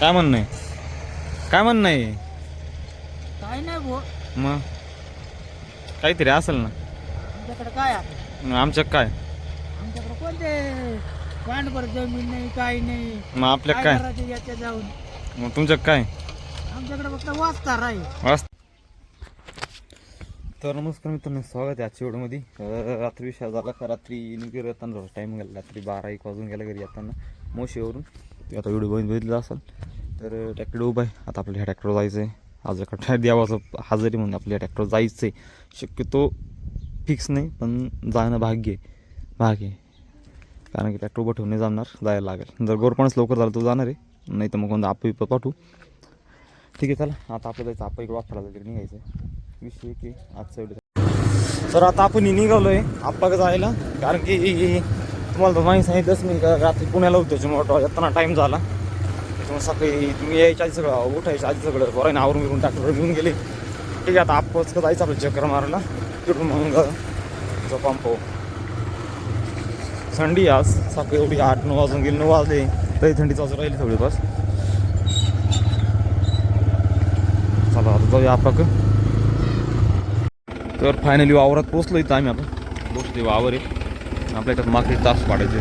काय म्हणणं आहे काय म्हणणं आहे काय नाही भो. मग? काहीतरी असेल ना. आमच्याकडे काय आहे? आमच्या काय? आमच्याकडे कोणते? पांडभर जमीन नाही काही नाही. मग आपल्या काय काय? करायचं याच्या जाऊन? मग तुमच्या काय? आमच्याकडे फक्त वाचता आहे वास तर नमस्कार मित्रांनो स्वागत आहे आजच्या व्हिडिओमध्ये. अं, रात्री विषय झाला का? रात्री निघून येताना टाईम गेला. रात्री बारा एक वाजून गेला घरी येताना. मोशीवरून. ते आता व्हिडिओ बघून बघितलं असेल तर ट्रॅक्टर उभा आहे. आता आपल्या ह्या ट्रॅक्टर जायचं आहे आज एका देवाचं हजेरी म्हणून आपल्या ट्रॅक्टर जायचं आहे शक्यतो फिक्स नाही पण जाणं भाग्य आहे. भाग आहे. कारण की ट्रॅक्टर उभं ठेवून नाही जाणार जायला लागेल. जर गोरपणच लवकर झालं तर जाणार आहे. नाही तर मग कोणतं आप पाठवू. ठीक आहे चला. आता आपलं जायचं. आपण इकडे वापरायला तिकडे निघायचं. आहे. विषय की आजचा व्हिडिओ तर आता आपण निघालो आहे आप्पाकडे जायला. कारण की तुम्हाला तर माहिती सांगितलंच मी का रात्री पुण्याला होतो त्याच्यामुळे येताना टाईम झाला. त्याच्यामुळे सकाळी तुम्ही यायच्या आधी सगळं उठायच्या आधी सगळं बरं आवरून घेऊन टाकलं घेऊन गेले. ठीक आहे आता आप्पाच जायचं आपलं चक्कर मारायला? तिकडून मग जो पंप हो. थंडी आज. सकाळी एवढी आठ नऊ वाजून गेली नऊ वाजले. तरी थंडी वाजून राहिली थोडी बस चला आता जाऊया आपाक तर फायनली वावरात पोचलो इथं आम्ही आता. पोचते वावर आहे. आपल्या इथं मागचे तास पाडायचे.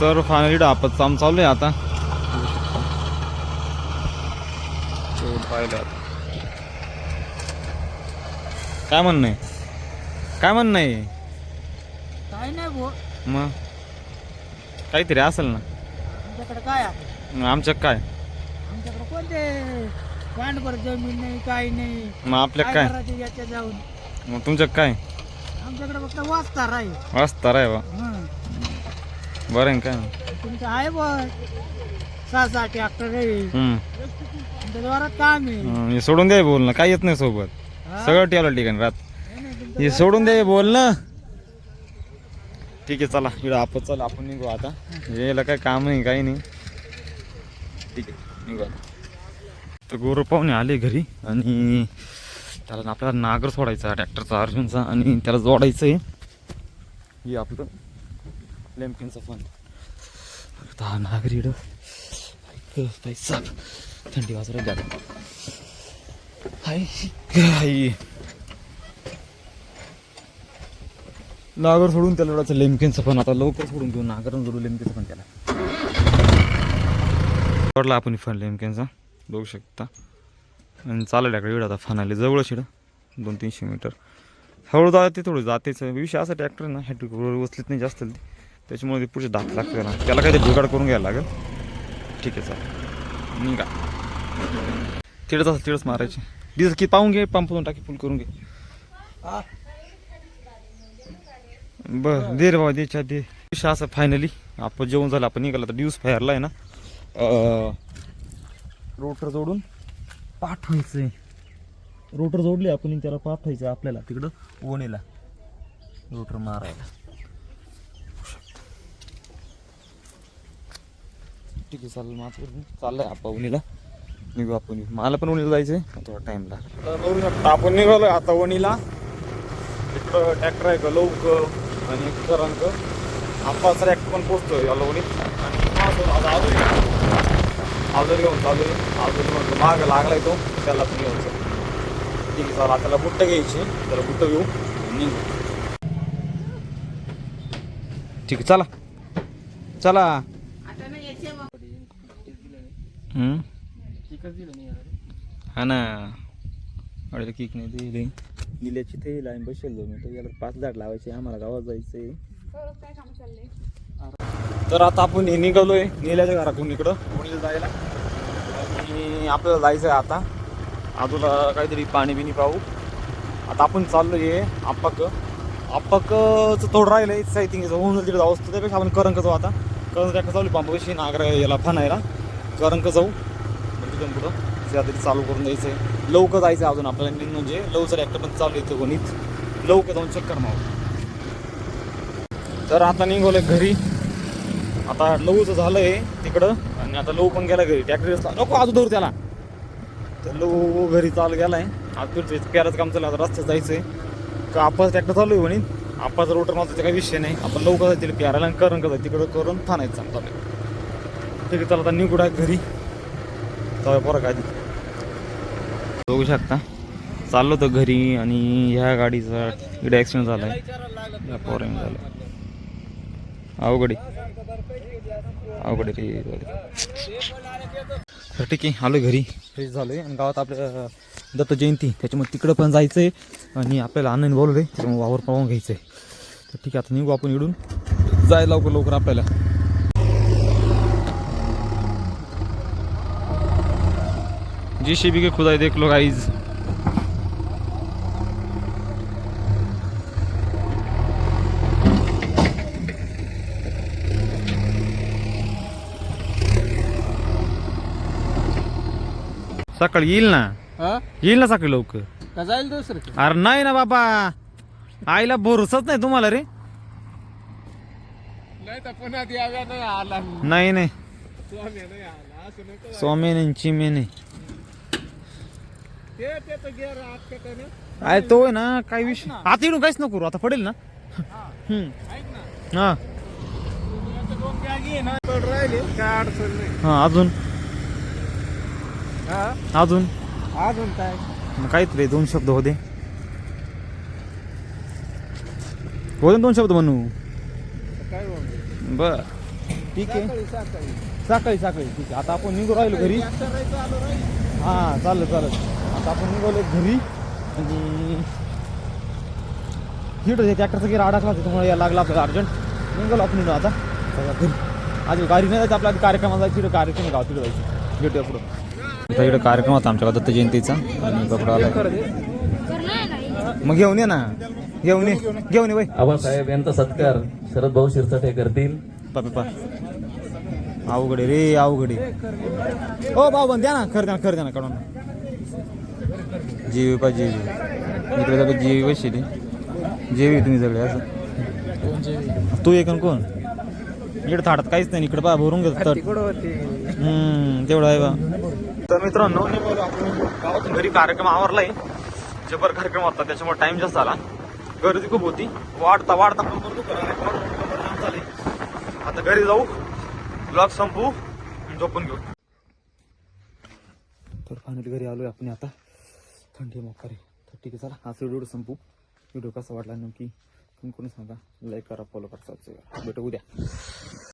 तर फायनली डापत काम चालू आहे आता. शेवट पाहिलं आता. काय म्हणणं आहे? काय म्हणणं आहे? काय नाही भो मग? काहीतरी असेल ना. काय आहे? आमच्या काय? आमच्याकडे कोणते? पांडभर जमीन नाही काही नाही. मग आपल्या काय? काय करायचं याच्या जाऊन. मग तुमच्या काय? आमच्याकडे फक्त वाचता वाचता बा. हं. बरं आहे ना काय? तुमचं आहे सहा सहा ट्रॅक्टर आहे. हम्म. तुमच्या द्वारात काम आहे. हं, हे सोडून द्या बोल ना काय येत नाही सोबत. हा? सगळं ठेवलं ठिकाणी रात हे सोडून द्या बोल ना ठीक आहे चला. इकडं आपण चला आपण निघू आता. म्हणजे यायला काय काम नाही काही नाही. ठीक आहे निघू आता. तर गोरं पाहुणे आले घरी आणि त्याला आपल्याला नागर सोडायचा ट्रॅक्टरचा अर्जुनचा आणि त्याला जोडायचं आहे. हे आपलं लेमकिनचा फोन हा नागर इडं थंडी वाजरा द्या हाय हाय नागर सोडून त्याला एवढाचं लेमकेनचं पण. आता लवकर सोडून घेऊ नागर जोडू लेमकेचं पण त्याला. पडला आपण फन लेमकेनचा बघू शकता. आणि चालला इकडे आता फनाले जवळच शिड दोन तीनशे मीटर. हळू जाते थोडं जातेच. विषय असा ट्रॅक्टर ना ह्या ट्रॅक्टरवर उचलीत नाही जास्त. त्याच्यामुळे ते पुढे दात लागते ना. त्याला काहीतरी जुगाड करून घ्यायला लागेल. ठीक आहे चालेल. निघा. तिडच असं तिडच मारायचे. डिझेल किती पाहून घे पंपातून टाकी फुल करून घे. हा. बर दे रे बाबा देच्या दे. असं फायनली आपण जेवण झालं आपण निघाला तर ड्यूस फायरला आहे ना. रोटर जोडून पाठवायचंय. रोटर जोडले आपण त्याला पाठवायचं आपल्याला तिकडं वणीला रोटर मारायला. ठीक आहे चालेल मग चाललंय आपण वणीला निघू आपण. मला पण वणीला जायचंय. थोडा टाइम लागला. आपण निघालोय आता वणीला इकडं ट्रॅक्टर आहे का? लवकर. आणि एक करंक आप्पाचा ट्रॅक्टर पण पोचतोय या लोणीत आणि आज आजोरी आजोरी घेऊन चालू आजोरी म्हणतो माग लागलाय तो त्याला पण घेऊन चालू ठीक आहे चला त्याला बुट्ट घ्यायची. त्याला बुट्ट घेऊ. निघू. ठीक आहे चला. चला? हा ना. अडे किक नाही दिली. निल्याची ते लाईन बसेल मी तर याला पाच झाड लावायचे आम्हाला गावात जायचंय. तर आता आपण हे निघालोय निल्याच्या घरातून इकडं. पुण्याला जायला. आणि आपल्याला जायचं आहे आता. आजूला काहीतरी पाणी बिणी पाहू. आता आपण चाललोय आहे आप्पाक आप्पाकचं थोडं राहिलंय सायथिंग होऊन जाईल तिकडे जाऊ असतं. त्यापेक्षा आपण करंक जाऊ आता. करंक चालू पांपशी नागरा याला फनायला करंक जाऊ. मग तिथून पुढं. त्यातरी चालू करून द्यायचं आहे. लवकर जायचं आहे अजून आपल्याला. मेन म्हणजे लवकर ट्रॅक्टर पण चालू येतं गणित लवकर जाऊन चक्कर मारू तर आता निघालोय घरी. आता लवचं झालंय तिकडं. आणि आता लव पण गेला घरी. ट्रॅक्टर नको आज धरू त्याला. तर लव घरी चालू गेलाय. आज फिरतोय. पेराचं काम चाललं आता रस्त्यात जायचंय. का आपाच ट्रॅक्टर चालू आहे म्हणे? आपाचा रोटर मारतो काही विषय नाही. आपण लवकर जायचं तिला पेरायला आणि करण कसं तिकडं करून थांबायचं चालू आहे ठीक आहे चला आता निघू घरी. जाऊया बरं काय बघू शकता. चाललो तर घरी आणि ह्या गाडीचा इकडे ॲक्सिडेंट झाला आहे या पोराने झालं. अवघड. आहे. आहे रे. तर ठीक आहे आलो घरी. फ्रेश आहे आणि गावात आपल्या दत्त जयंती. त्याच्यामुळे तिकडं पण जायचं आहे आणि आपल्याला आनंद बोलवलं आहे त्याच्यामुळे वावर पाहून घ्यायचं आहे तर ठीक आहे आता निघू आपण इडून. जाय लवकर लवकर आपल्याला. जी शी के खुदाई देख लो गाइज सकाळी येईल ना? हा? येईल ना सकाळी लवकर? का जाईल दुसरं अरे नाही ना बाबा. आईला भरोसाच नाही तुम्हाला रे. नाही तर पुन्हा याव्या नाही आला. नाही नाही. स्वामी नाही चिमे नाही ते ते अरे आहे ना काही विषय? आता येऊन काहीच नको करू आता पडेल ना? हम्म. ऐक ना. हा. आता दोन बॅगी आहे ना पड राहिले. काय अडचण नाही. हा अजून? हा? अजून? अजून काय? मग काहीतरी दोन शब्द होते होते ना दोन शब्द म्हणू. काय बोलतो बर. ठीक आहे. सकाळी सकाळी. सकाळी सकाळी. ठीक आहे. आता आपण निघू राहिलो घरी. करायचं आलो राहील. हा चालेल चालेल. आता आपण निघालो घरी. आणि हिट होते ट्रॅक्टरचा गेअर अडकला होता त्यामुळे यायला लागला आपल्याला अर्जंट. निघालो आपण इथं आता. सगळ्या घरी. आज गाडी नाही जायचं आपल्या कार्यक्रमाला जायचं कार्यक्रम गाव तिकडे जायचं. भेटूया पुढं. आता इकडे कार्यक्रम होता आमच्या दत्त जयंतीचा. आणि कपडा आला मग घेऊन ये ना. घेऊन ये. घेऊन ये बाई. आबासाहेब यांचा सत्कार शरद भाऊ शिरसाटे करतील. पा अवघड आहे रे अवघड ओ भाऊ बन द्या ना. खरं द्या खरं द्या ना काढून जीवी पा जीवी इकडे सगळं जीवी बसली जेवी तुम्ही सगळे असं. तू एक कोण? इकडे थाटात काहीच नाही इकडे पा भरून घेत तेवढं आहे बा. तर मित्रांनो गावातून घरी कार्यक्रम आवरलाय. जबर कार्यक्रम होता त्याच्यामुळे टाइम जास्त झाला. गर्दी खूप होती. वाढता वाढता कंबर. आता घरी जाऊ ब्लॉग संपू आणि झोपून घेऊ. तर फायनली घरी आलोय आपण आता. थंडी मोकार आहे तर ठीक आहे चला. हा व्हिडिओ संपू. व्हिडिओ कसा वाटला नक्की तुम्ही कोणी सांगा. लाईक करा फॉलो करा सबस्क्राईब भेटू उद्या.